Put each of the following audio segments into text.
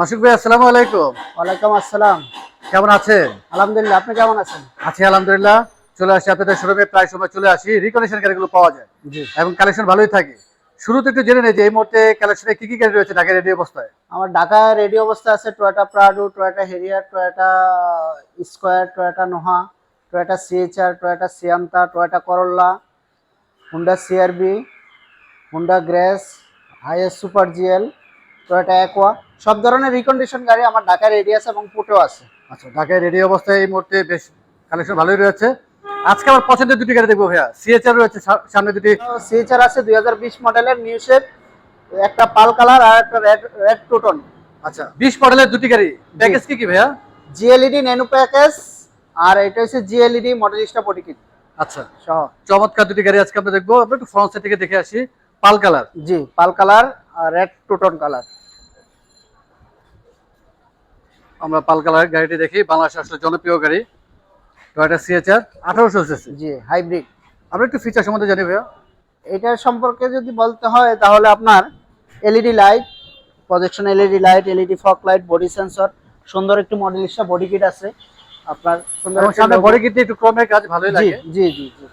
মাসুক ভাই আসসালামু আলাইকুম। ওয়ালাইকুম আসসালাম। কেমন আছেন? আলহামদুলিল্লাহ আপনি কেমন আছেন? আছি আলহামদুলিল্লাহ। চলে আসি আপনাদের শোরুমে প্রায় সময় চলে আসি। রিকন্ডিশন গাড়িগুলো পাওয়া যায়। জি। এবং কালেকশন ভালোই থাকে। শুরুতে একটু জেনে নেই যে এই মুহূর্তে কালেকশনে কি কি গাড়ি রয়েছে ঢাকা রেডি অবস্থায়? আমার ঢাকায় রেডি অবস্থা আছে Toyota Prado Toyota Harrier Toyota Squire Toyota Noah Toyota CHR Toyota Sienta Toyota Corolla Honda CRV Honda Grace Hiace super GL Toyota Aqua সব ধরনের রিকন্ডিশন গাড়ি আমার ঢাকায় রেডি আছে এবং পুটেও আছে। আচ্ছা ঢাকায় রেডি অবস্থায় এই মুহূর্তে বেশ কালেকশন ভালোই রয়েছে। আজকে আমার পছন্দের দুটি গাড়ি দেখব ভাইয়া। সিএচআর রয়েছে সামনে দুটি। সিএচআর আছে দুই হাজার বিশ মডেলের নিউ শেপ একটা পাল কালার আর একটা রেড রেড টুটন আচ্ছা বিশ মডেলের দুটি গাড়ি। প্যাকেজ কি কি ভাইয়া? জিএলইডি নেনু প্যাকেজ আর এটা হচ্ছে জিএলইডি মডেলিস্টা বডি কিট আচ্ছা চমৎকার দুটি গাড়ি আজকে আমরা দেখব। আমরা একটু ফ্রন্ট সাইড থেকে দেখে আসি। পাল কালার জি পাল কালার আর রেড টোটন কালার আমরা পাল কালার গাড়িটি দেখি বাংলাদেশে আসলে জনপ্রিয় গাড়ি টয়টা সিএচআর আঠারোশো সিসি জি হাইব্রিড আমরা একটু ফিচার সম্বন্ধে জানি ভাইয়া। এটার সম্পর্কে যদি বলতে হয় তাহলে আপনার LED light projection LED light LED fog light body sensor সুন্দর একটু মডেল মডেলিস্টা বডি কিট আছে। আপনার সামনে বডি কিটে একটু ক্রমের কাজ ভালোই জি লাগে। জি জি জি।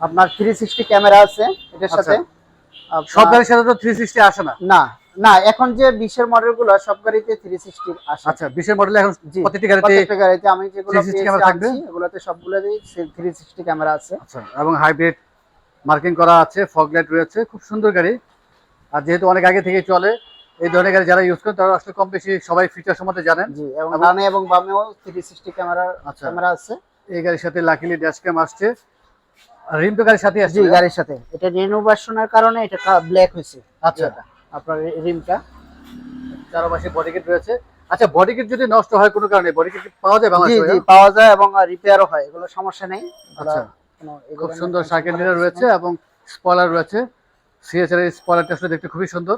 আপনার থ্রি সিক্সটি ক্যামেরা আছে এটার আচ্ছা। সাথে সব গাড়ির সাথে তো থ্রি সিক্সটি আসে না। না না এখন যে বিশের মডেলগুলো সব গাড়িতে থ্রি সিক্সটি আসে। আচ্ছা বিশের মডেলে এখন জি প্রত্যেকটি গাড়িতে প্রত্যেকটা গাড়িতে আমি যেগুলো 360 পেয়েছি ক্যামেরা থাকবে? এগুলোতে সবগুলোতেই থ্রি সিক্সটি ক্যামেরা আছে। আচ্ছা এবং হাইব্রিড মার্কিং করা আছে ফগ লাইট রয়েছে খুব সুন্দর গাড়ি। আর যেহেতু অনেক আগে থেকে চলে এই ধরনের গাড়ি যারা ইউজ করেন তারা আসলে কম বেশি সবাই ফিচার সম্বন্ধে জানেন। জি এবং ডানে এবং বামেও থ্রি সিক্সটি ক্যামেরা আচ্ছা। ক্যামেরা আছে। এই গাড়ির সাথে লাকিলি ড্যাশ ক্যাম আসছে। আর রিম তো গাড়ির সাথে আসছে জি গাড়ির সাথে। এটা রিনোভেশনের কারণে এটা ব্ল্যাক হয়েছে। আচ্ছা। আপনার রিমটা। চারপাশে বডি কিট রয়েছে। আচ্ছা বডি কিট যদি নষ্ট হয় কোনো কারণে বডি কিট পাওয়া যায় বাংলাদেশে জি পাওয়া যায় এবং রিপেয়ারও হয়। এগুলো সমস্যা নেই। আচ্ছা। খুব সুন্দর সাইকেল রয়েছে এবং স্পয়লার রয়েছে। সিএচআর এর স্পয়লারটা আসলে দেখতে খুবই সুন্দর।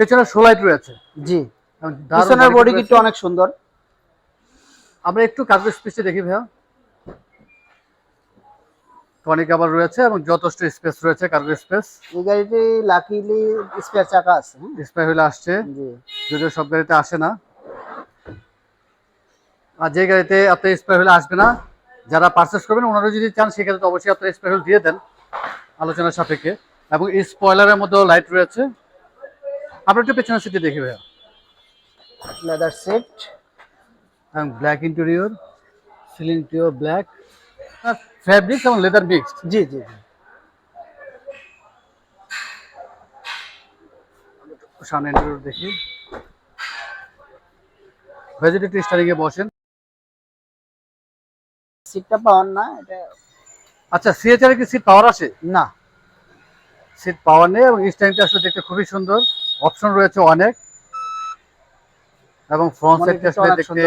পেছনে সোলাইট রয়েছে। জি। পিছনের বডি কিটটা অনেক সুন্দর। আমরা একটু কার্গো স্পেসে দেখি ভাইয়া। টনিক আবার রয়েছে এবং যথেষ্ট স্পেস রয়েছে কার্গো স্পেস এই গাড়িটি লাকিলি স্পেয়ার চাকা আছে? স্পেস হলে আসছে। জি। যদিও সব গাড়িতে আসে না। আর যে গাড়িতে আপনার স্প্রে হলে আসবে না যারা পারচেস করবেন ওনারা যদি চান সেক্ষেত্রে তো অবশ্যই আপনার স্প্রে হলে দিয়ে দেন আলোচনার সাপেক্ষে। এবং এই স্পয়লারের মধ্যেও লাইট রয়েছে। আমরা একটু পেছনের সিটে দেখি ভাইয়া। লেদার সিট এবং ব্ল্যাক ইন্টেরিয়র সিলিং টিও ব্ল্যাক ফ্যাব্রিক এবং লেদার মিক্সড জি জি সামনে ইন্টেরিয়র দেখি। ভেজিটেটিভ স্টারিং এ বসেন। সিটটা পাওয়ার না এটা আচ্ছা সিএচআর কি সিট পাওয়ার আসে না। সিট পাওয়ার নেই এবং স্টাইলটা আসলে দেখতে খুবই সুন্দর। অপশন রয়েছে অনেক। এবং ফ্রন্ট সাইডটা আসলে দেখতে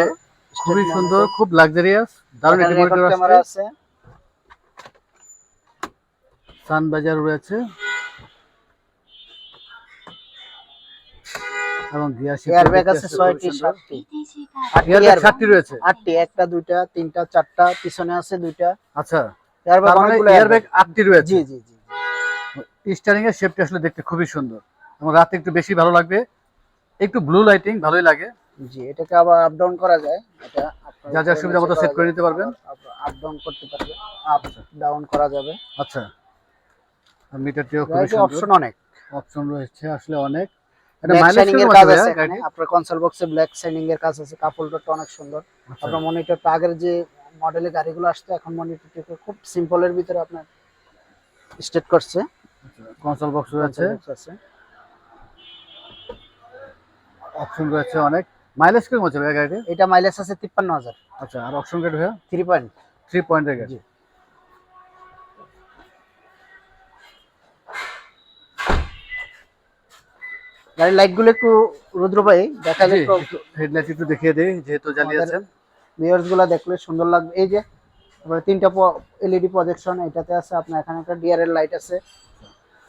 খুবই সুন্দর খুব লাক্সারিয়াস দারুণ একটি মনিটর আছে। আছে সান বাজার রয়েছে। এবং গিয়ার শিফট এয়ার ব্যাগ আছে ছয়টি সাতটি। গিয়ার ব্যাগ সাতটি রয়েছে? আটটি একটা দুইটা তিনটা চারটা পিছনে আছে দুইটা। আচ্ছা এয়ার ব্যাগ মানে অনেকগুলো এয়ার ব্যাগ আটটি রয়েছে। জি জি জি স্টারিং এর শেপটা আসলে দেখতে খুবই সুন্দর। এবং রাতে একটু বেশি ভালো লাগবে। একটু ব্লু লাইটিং ভালোই লাগে। জি এটাকে আবার আপ ডাউন করা যায়। এটা যা যা সুবিধা মতো সেট করে নিতে পারবেন। আপ ডাউন করতে পারবেন আপ ডাউন করা যাবে। আচ্ছা। মিটারটিও খুবই সুন্দর। অপশন অনেক। অপশন রয়েছে আসলে অনেক। আপনার কনসোল বক্সে ব্ল্যাক শাইনিং এর কাজ আছে কাপড়টা অনেক সুন্দর। আচ্ছা, আপনার মনিটরটা আগের যে মডেলের গাড়িগুলো আসতো এখন মনিটরটাকে খুব সিম্পলের ভিতরে আপনার স্টেট করছে। কনসোল বক্স রয়েছে। অপশন রয়েছে অনেক। মাইলেজ কীরকম আছে ভাইয়া গাড়িতে এটা মাইলেজ আছে তিপ্পান্ন হাজার। আচ্ছা আর অপশন গাড়ি ভাইয়া? থ্রি পয়েন্ট থ্রি পয়েন্টের গাড়ি। গাড়ির লাইটগুলো একটু রুদ্র ভাই দেখা যায় হেডলাইট একটু দেখিয়ে দিই যেহেতু জ্বালিয়েছেন ভিউয়ার্সগুলা দেখলে সুন্দর লাগবে। এই যে তারপরে তিনটা এলইডি প্রজেকশন এটাতে আছে আপনার এখানে একটা ডিআরএল লাইট আছে।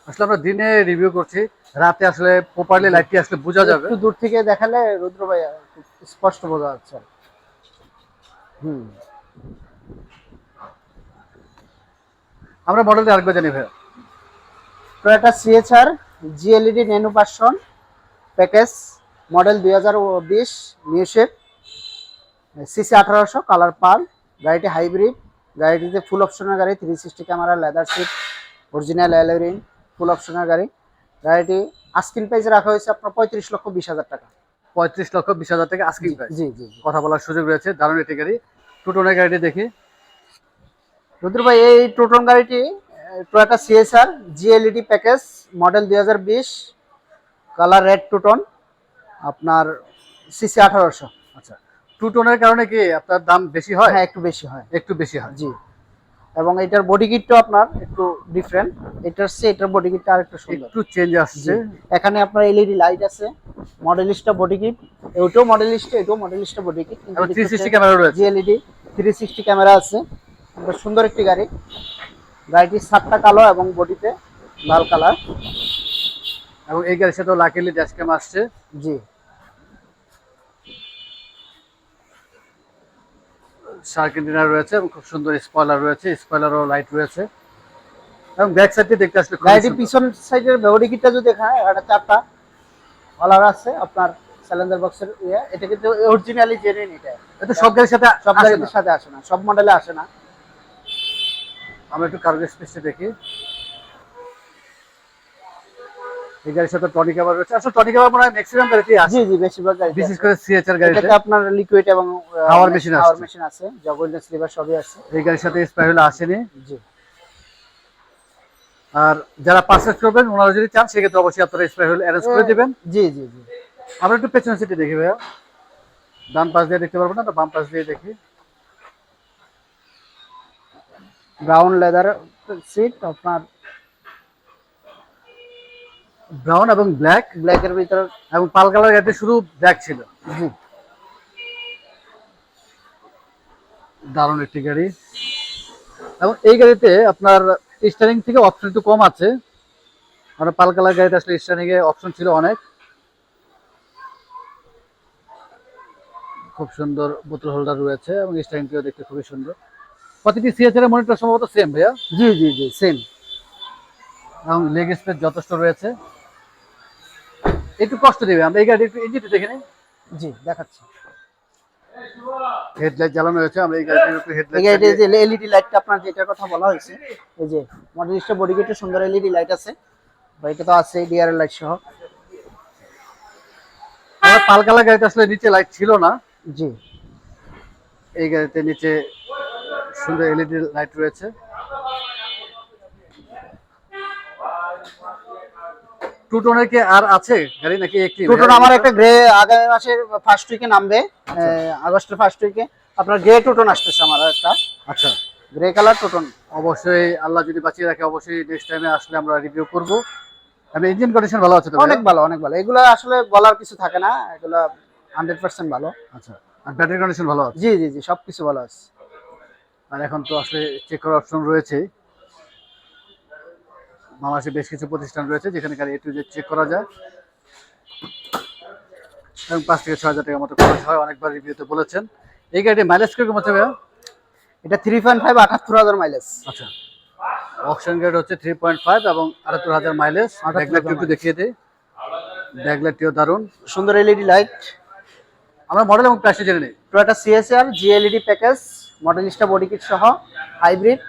আসলে আমরা দিনে রিভিউ করছি রাতে আসলে প্রপারলি লাইটটি আসলে বোঝা যাবে। একটু দূর থেকে দেখালে রুদ্র ভাই স্পষ্ট বোঝা যাচ্ছে। হুম। আমরা মডেলটা আরেকবার জানি ভাইয়া। টয়োটা সিএচআর জিএলইডি নেনো পার্সন প্যাকেজ মডেল দুই হাজার বিশ সিসি আঠারোশো কালার পার গাড়িটি হাইব্রিড গাড়িটিতে ফুল অপশনের গাড়ি three sixty camera leather seat original অ্যালোরিন full অপশনের গাড়ি। গাড়িটি আস্কিন প্রাইস রাখা হয়েছে আপনার পঁয়ত্রিশ লক্ষ বিশ হাজার টাকা। পঁয়ত্রিশ লক্ষ বিশ হাজার টাকা আস্কিং প্রাইস জি জি জি। কথা বলার সুযোগ রয়েছে দারুণ একটি গাড়ি। টুটনের গাড়িটি দেখি। রুদ্র ভাই এই টোটন গাড়িটি Toyota CSR GLED package model দুই হাজার বিশ কালার রেড টুটন আপনার সিসি আঠারোশো। আচ্ছা টুটনের কারণে কি আপনার দাম বেশি হয়? হ্যাঁ একটু বেশি হয়। একটু বেশি হয়। জি। এবং এটার বডি কিটটা আপনার একটু ডিফারেন্ট এটার চেয়ে এটার বডি কিটটা আর একটু সুন্দর। একটু চেঞ্জ আসছে। এখানে আপনার এলইডি লাইট আছে মডেলিস্টটা বডি কিট এটাও মডেলিস্ট এটাও মডেলিস্টটা body kit three sixty camera রয়েছে। জিএলইডি থ্রি সিক্সটি ক্যামেরা আছে। সুন্দর একটি গাড়ি। গাড়িটির সাতটা কালো এবং বডিতে লাল কালার এবং এই গাড়ির সাথে লাকিলি ড্যাশ ক্যাম আসছে। জি। শার্ক রয়েছে এবং খুব সুন্দর স্পয়লার রয়েছে স্পয়লার ও লাইট রয়েছে। এবং ব্যাক সাইডটি দেখতে আসলে সুন্দর। পিছন সাইডের বডি কিটটা যদি দেখায় এটা চারটা কালার আছে আপনার সিলিন্ডার বক্সের ইয়ে এটা কিন্তু অরিজিনালি জেনুইন এটা। এটা সব গাড়ির সাথে সব গাড়ির সাথে আসে না সব মডেলে আসে না। আমরা একটু কার্গো স্পেসটি দেখি। এই গাড়ির সাথে টনি কাভার রয়েছে। আসলে টনি কাভার মনে হয় ম্যাক্সিমাম গাড়িতে আছে। জি জি বেশিরভাগ গাড়ি বিশেষ করে সিএচআর গাড়িতে। এটাতে আপনার লিকুইড এবং Power machine পাওয়ার আসছে। মেশিন আছে সবই আছে। এই গাড়ির সাথে আসেনি। জি। আর যারা পারচেস করবেন ওনারা যদি চান সেক্ষেত্রে অবশ্যই আপনারা স্পাই হলে অ্যারেঞ্জ করে দিবেন। জি জি জি। আমরা একটু পেছনের সিটে দেখি ভাইয়া। ডান পাশ দিয়ে দেখতে পারব না তো বাম পাশ দিয়ে দেখি। ব্রাউন লেদার সিট আপনার ব্রাউন এবং ব্ল্যাক ব্ল্যাকের ভিতর এবং পাল কালার গাড়িতে শুধু ব্ল্যাক ছিল। দারুণ একটি গাড়ি। এবং এই গাড়িতে আপনার স্টারিং থেকে অপশন একটু কম আছে। মানে পাল কালার গাড়িতে আসলে স্টারিং এ অপশন ছিল অনেক। খুব সুন্দর বোতল হোল্ডার রয়েছে এবং স্টারিংটিও দেখতে খুবই সুন্দর। প্রতিটি সিএচআর এর মনিটর সম্ভবত সেম ভাইয়া? জি জি জি সেম এবং লেগ স্পেস যথেষ্ট রয়েছে। একটু কষ্ট দেবে আমরা এই গাড়ি একটু ইঞ্জিনটি দেখে নিই। জি দেখাচ্ছি। হেডলাইট জ্বালানো হয়েছে আমরা এই গাড়িটির একটু এই হেডলাইট গাড়িতে যে এলইডি লাইটটা আপনার যেটার কথা বলা হয়েছে এই যে মডেলিস্টের বডি কিটে সুন্দর এলইডি লাইট আছে। বাইকে তো আছে ডিআরএল লাইট সহ। আমার পাল কালার গাড়িতে আসলে নিচে লাইট ছিল না। জি। এই গাড়িতে নিচে সুন্দর এলইডি লাইট রয়েছে। টু টোনের কি আর আছে? গাড়ি নাকি একটি টোটন আমার একটা গ্রে আগামী মাসের ফার্স্ট উইকে নামবে। আগস্টের ফার্স্ট উইকে আপনার গ্রে টোটন আসতেছে আমার একটা। আচ্ছা। গ্রে কালার টোটন অবশ্যই আল্লাহ যদি বাঁচিয়ে রাখে অবশ্যই নেক্সট টাইমে আসলে আমরা রিভিউ করব। ইঞ্জিন কন্ডিশন ভালো আছে তো অনেক ভালো অনেক ভালো। এগুলো আসলে বলার কিছু থাকে না। এগুলো হান্ড্রেড পার্সেন্ট ভালো। আচ্ছা। আর ব্যাটারি কন্ডিশন ভালো আছে? জি জি জি সব কিছু ভালো আছে। আর এখন তো আসলে চেক করার অপশন রয়েছে বাংলাদেশে বেশ কিছু প্রতিষ্ঠান রয়েছে যেখানে গাড়ি একটু যে চেক করা যায়। এবং পাঁচ থেকে ছয় হাজার টাকার মতো খরচ হয় অনেকবার রিভিউতে বলেছেন। এই গাড়িটি মাইলেজ কীরকম হচ্ছে ভাইয়া? এটা থ্রি পয়েন্ট ফাইভ আটাত্তর হাজার মাইলেজ আচ্ছা। অপশন গাড়ি হচ্ছে থ্রি পয়েন্ট ফাইভ এবং আটাত্তর হাজার মাইলেজ 78,000 ব্যাকলাইটটি একটু দেখিয়ে দিই। ব্যাকলাইটটিও দারুণ। সুন্দর এলইডি লাইট আমরা মডেল এবং প্রাইসটা জেনে নিই। Toyota CSR G LED package Modellista body kit সহ হাইব্রিড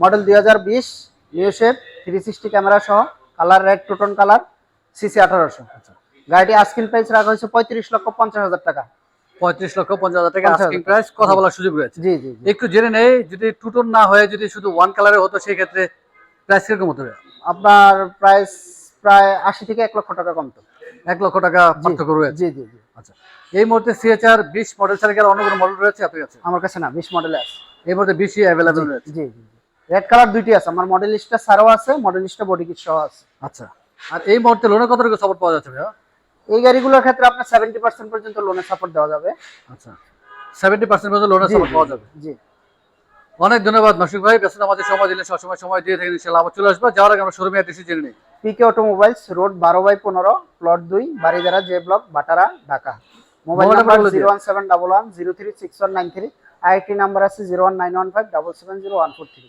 মডেল দুই হাজার বিশ। New shape three sixty camera সহ colour red two tone colour CC আঠারোশো। গাড়িটি আস্কিন প্রাইস রাখা হয়েছে পঁয়ত্রিশ লক্ষ পঞ্চাশ হাজার টাকা। পঁয়ত্রিশ লক্ষ পঞ্চাশ হাজার টাকা আস্কিং প্রাইস কথা বলার সুযোগ রয়েছে। জি জি একটু জেনে নেই যদি টুটন না হয়ে যদি শুধু ওয়ান কালারে হতো সেই ক্ষেত্রে প্রাইস কীরকম হতে আপনার প্রাইস প্রায় আশি থেকে এক লক্ষ টাকা কমতো। এক লক্ষ টাকা পার্থক্য রয়েছে। জি জি জি। আচ্ছা এই মুহূর্তে সিএচআর বিশ মডেল ছাড়া অন্য কোনো মডেল রয়েছে? আপনার কাছে আমার কাছে না বিশ মডেলে আছে। এই মুহূর্তে বিশই অ্যাভেলেবেল রয়েছে। জি জি। রেড কালার দুইটি আছে আমার মডেলিস্টটা সারও আছে মডেলিস্টটা বডি কিট সহ আছে। আচ্ছা আর এই মুহূর্তে লোনে কতটুকু সাপোর্ট পাওয়া যাচ্ছে ভাইয়া? এই গাড়িগুলোর ক্ষেত্রে আপনার সেভেন্টি পার্সেন্ট পর্যন্ত লোনের সাপোর্ট দেওয়া যাবে। আচ্ছা সেভেন্টি পার্সেন্ট পর্যন্ত লোনের সাপোর্ট পাওয়া যাবে? জি অনেক ধন্যবাদ মাসুক ভাই ব্যস্ত আমাদের সময় দিলে সবসময় সময় দিয়ে থাকেন ইনশাল্লাহ আবার চলে আসব। যাওয়ার আগে আমরা শোরুমে অ্যাড্রেসে জেনে নিই। পিকে অটোমোবাইলস রোড বারো বাই পনেরো প্লট দুই বাড়িদারা J block বাটারা Dhaka. Mobile number zero. One seven double one zero three six one nine three IT number আছে zero one nine one five double seven zero one four three